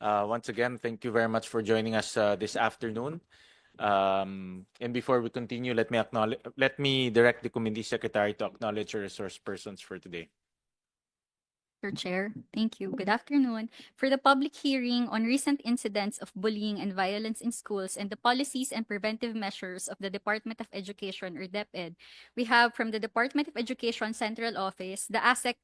Uh, once again, thank you very much for joining us uh, this afternoon. Um, and before we continue, let me acknowledge, let me direct the committee secretary to acknowledge our resource persons for today. Mr. Chair, thank you. Good afternoon. For the public hearing on recent incidents of bullying and violence in schools and the policies and preventive measures of the Department of Education or DepEd, we have from the Department of Education Central Office, the ASEC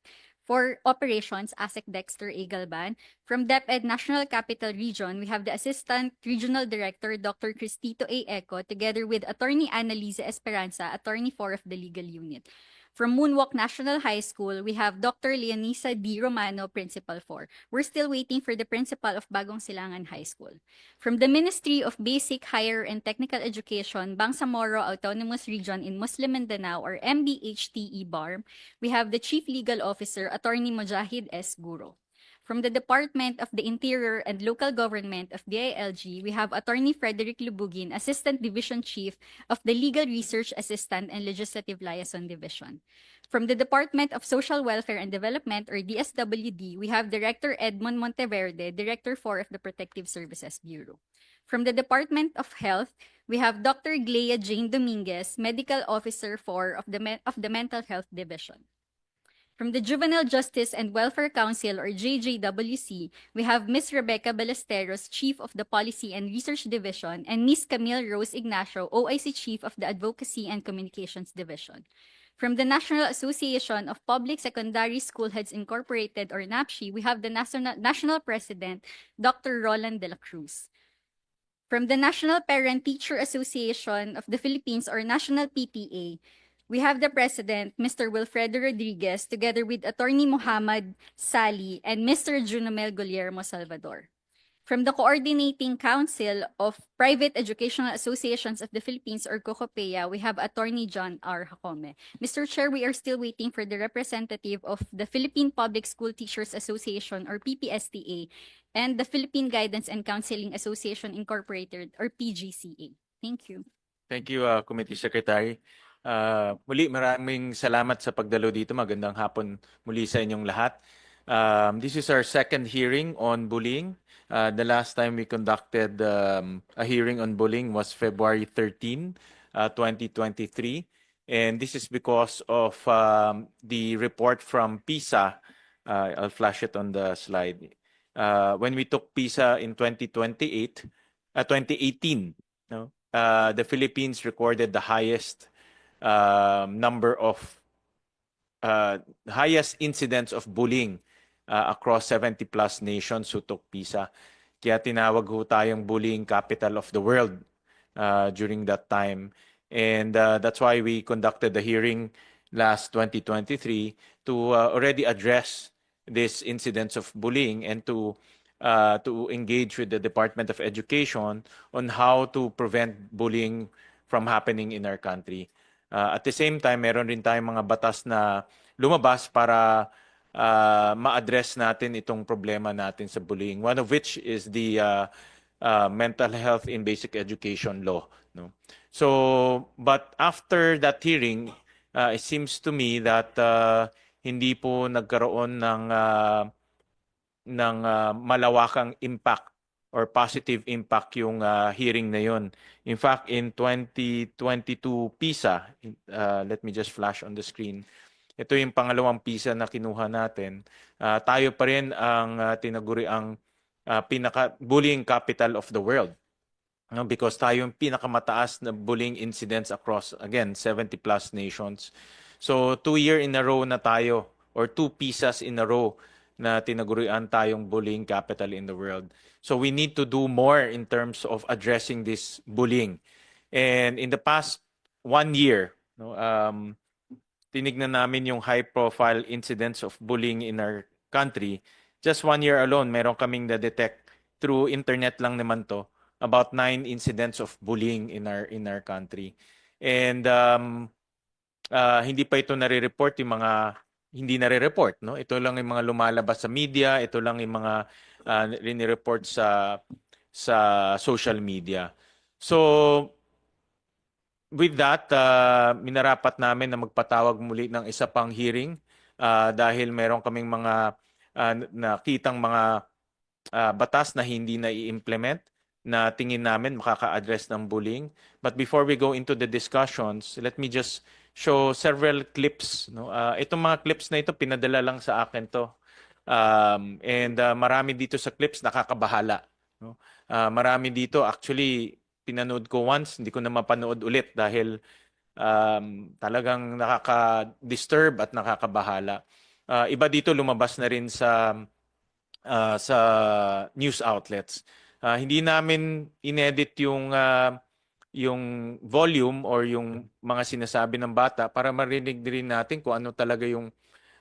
for Operations, ASEC Dexter A. Galban. From DepEd National Capital Region, we have the Assistant Regional Director, Dr. Cristito A. Eco, together with Attorney Annalisa Esperanza, Attorney 4 of the Legal Unit. From Moonwalk National High School, we have Dr. Leonisa D. Romano, Principal 4. We're still waiting for the principal of Bagong Silangan High School. From the Ministry of Basic, Higher, and Technical Education, Bangsamoro Autonomous Region in Muslim Mindanao, or MBHTE BARM, we have the Chief Legal Officer, Attorney Mujahid S. Guro. From the Department of the Interior and Local Government of DILG, we have Attorney Frederick Lubugin, Assistant Division Chief of the Legal Research Assistant and Legislative Liaison Division. From the Department of Social Welfare and Development, or DSWD, we have Director Edmond Monteverde, Director 4 of the Protective Services Bureau. From the Department of Health, we have Dr. Glea Jane Dominguez, Medical Officer 4 of the, of the Mental Health Division. From the Juvenile Justice and Welfare Council or JJWC, we have Ms. Rebecca Ballesteros, Chief of the Policy and Research Division, and Ms. Camille Rose Ignacio, OIC Chief of the Advocacy and Communications Division. From the National Association of Public Secondary School Heads Incorporated or NAPSHI, we have the National, National President, Dr. Roland de la Cruz. From the National Parent Teacher Association of the Philippines or National PTA, we have the President, Mr. Wilfredo Rodriguez, together with Attorney Muhammad Sali and Mr. Junamel Guillermo Salvador. From the Coordinating Council of Private Educational Associations of the Philippines or COCOPEA, we have Attorney John R. Jacome. Mr. Chair, we are still waiting for the representative of the Philippine Public School Teachers Association or PPSTA and the Philippine Guidance and Counseling Association Incorporated or PGCA. Thank you. Thank you, uh, Committee Secretary. Uh, muli, maraming salamat sa pagdalo dito. Magandang hapon muli sa inyong lahat. Um, this is our second hearing on bullying. Uh, the last time we conducted um, a hearing on bullying was February 13, uh, 2023. And this is because of um, the report from PISA. Uh, I'll flash it on the slide. Uh, when we took PISA in 2028, uh, 2018, no? uh, the Philippines recorded the highest um, number of uh, highest incidence of bullying uh, across 70 plus nations who took PISA. Kaya tinawag ho tayong bullying capital of the world uh, during that time. And uh, that's why we conducted the hearing last 2023 to uh, already address this incidence of bullying and to uh, to engage with the Department of Education on how to prevent bullying from happening in our country. Uh, at the same time, meron rin tayong mga batas na lumabas para uh, ma-address natin itong problema natin sa bullying. One of which is the uh, uh, mental health in basic education law. No? So, but after that hearing, uh, it seems to me that uh, hindi po nagkaroon ng uh, ng uh, malawakang impact or positive impact yung uh, hearing na yun. In fact, in 2022 PISA, uh, let me just flash on the screen. Ito yung pangalawang PISA na kinuha natin. Uh, tayo pa rin ang uh, tinaguri ang uh, pinaka bullying capital of the world. No, because tayo yung pinakamataas na bullying incidents across again 70 plus nations. So two year in a row na tayo or two PISAs in a row na tinagurian tayong bullying capital in the world. So we need to do more in terms of addressing this bullying. And in the past one year, no, um, tinignan namin yung high-profile incidents of bullying in our country. Just one year alone, meron kaming na-detect through internet lang naman to about nine incidents of bullying in our in our country. And um, uh, hindi pa ito nare-report yung mga hindi nare-report, no? Ito lang yung mga lumalabas sa media, ito lang yung mga uh, rini-report sa sa social media. So with that, uh, minarapat namin na magpatawag muli ng isa pang hearing uh, dahil meron kaming mga uh, nakitang mga ah, batas na hindi na i-implement na tingin namin makaka-address ng bullying. But before we go into the discussions, let me just show several clips. No? Ah, itong mga clips na ito, pinadala lang sa akin to. Um, and ah, marami dito sa clips nakakabahala. No? Ah, marami dito, actually, pinanood ko once, hindi ko na mapanood ulit dahil um, talagang nakaka-disturb at nakakabahala. Ah, iba dito lumabas na rin sa ah, sa news outlets. Ah, hindi namin inedit yung ah, yung volume or yung mga sinasabi ng bata para marinig din natin kung ano talaga yung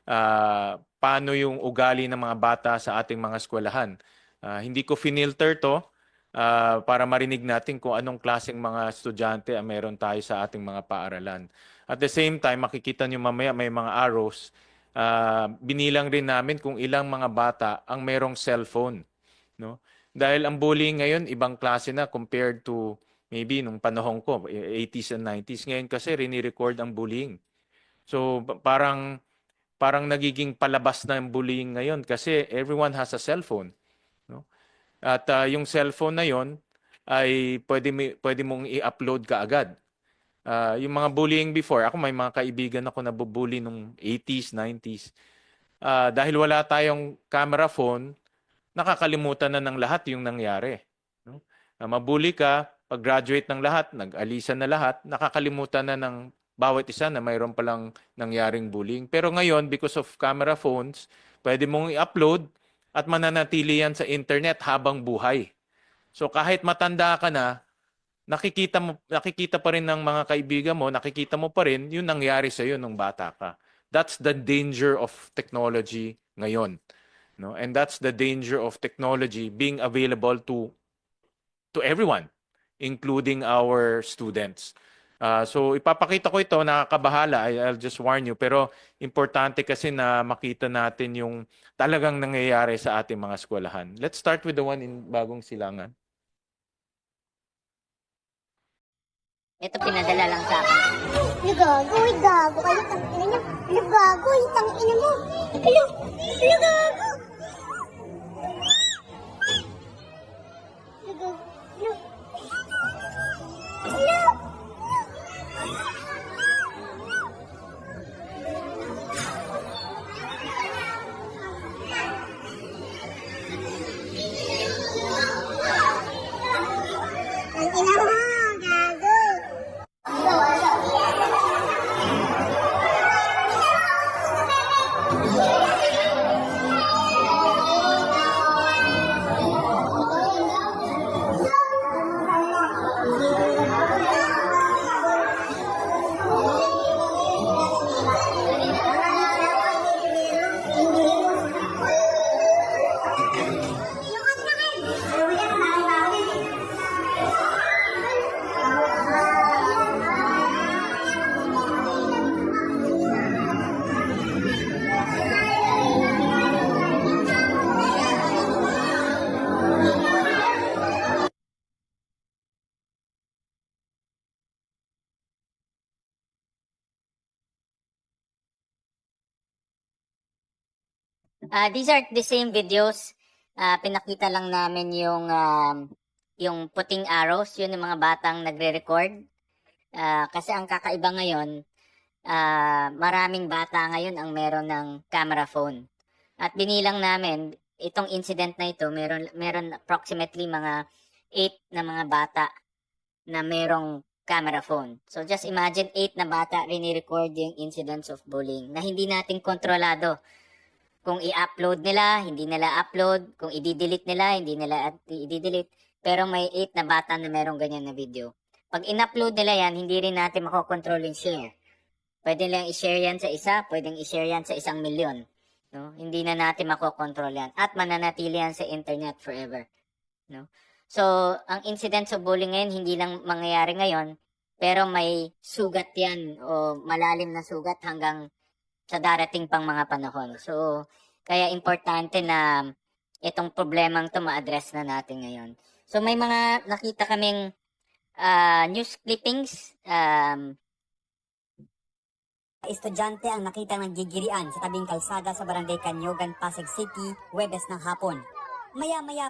ah, paano yung ugali ng mga bata sa ating mga eskwelahan. Ah, hindi ko finilter to ah, para marinig natin kung anong klaseng mga estudyante ang meron tayo sa ating mga paaralan. At the same time, makikita nyo mamaya may mga arrows. ah, binilang rin namin kung ilang mga bata ang merong cellphone. No? Dahil ang bullying ngayon, ibang klase na compared to maybe nung panahon ko, 80s and 90s. Ngayon kasi rini-record ang bullying. So pa- parang parang nagiging palabas na ang bullying ngayon kasi everyone has a cellphone. No? At ah, yung cellphone na yon ay pwede, pwede mong i-upload ka agad. Ah, yung mga bullying before, ako may mga kaibigan ako na bubully nung 80s, 90s. Ah, dahil wala tayong camera phone, nakakalimutan na ng lahat yung nangyari. No? Ah, mabully ka, pag-graduate ng lahat, nag-alisan na lahat, nakakalimutan na ng bawat isa na mayroon palang nangyaring bullying. Pero ngayon, because of camera phones, pwede mong i-upload at mananatili yan sa internet habang buhay. So kahit matanda ka na, nakikita mo nakikita pa rin ng mga kaibigan mo, nakikita mo pa rin yung nangyari sa iyo nung bata ka. That's the danger of technology ngayon. No? And that's the danger of technology being available to to everyone, including our students. Ah, so ipapakita ko ito, nakakabahala, I'll just warn you, pero importante kasi na makita natin yung talagang nangyayari sa ating mga eskwelahan. Let's start with the one in Bagong Silangan. Ito pinadala lang sa akin. Nagago, ay gago kayo, tangina niyo. Nagago, ay tangina mo. Alo, nagago. Nagago, Ah, these are the same videos. Ah, pinakita lang namin yung um, yung puting arrows, yun yung mga batang nagre-record. Ah, kasi ang kakaiba ngayon, ah, maraming bata ngayon ang meron ng camera phone. At binilang namin, itong incident na ito, meron, meron approximately mga 8 na mga bata na merong camera phone. So just imagine 8 na bata rini-record yung incidents of bullying na hindi natin kontrolado kung i-upload nila, hindi nila upload, kung i-delete nila, hindi nila i-delete. Pero may 8 na bata na merong ganyan na video. Pag in-upload nila yan, hindi rin natin makokontrol yung share. Pwede lang i-share yan sa isa, pwedeng i-share yan sa isang milyon. No? Hindi na natin makokontrol yan. At mananatili yan sa internet forever. No? So, ang incidents of bullying ngayon, hindi lang mangyayari ngayon, pero may sugat yan o malalim na sugat hanggang sa darating pang mga panahon. So, kaya importante na itong problemang to ma-address na natin ngayon. So, may mga nakita kaming ah, news clippings. Um, Estudyante ang nakita ng gigirian sa tabing kalsada sa Barangay Kanyogan, Pasig City, Webes ng hapon. Maya-maya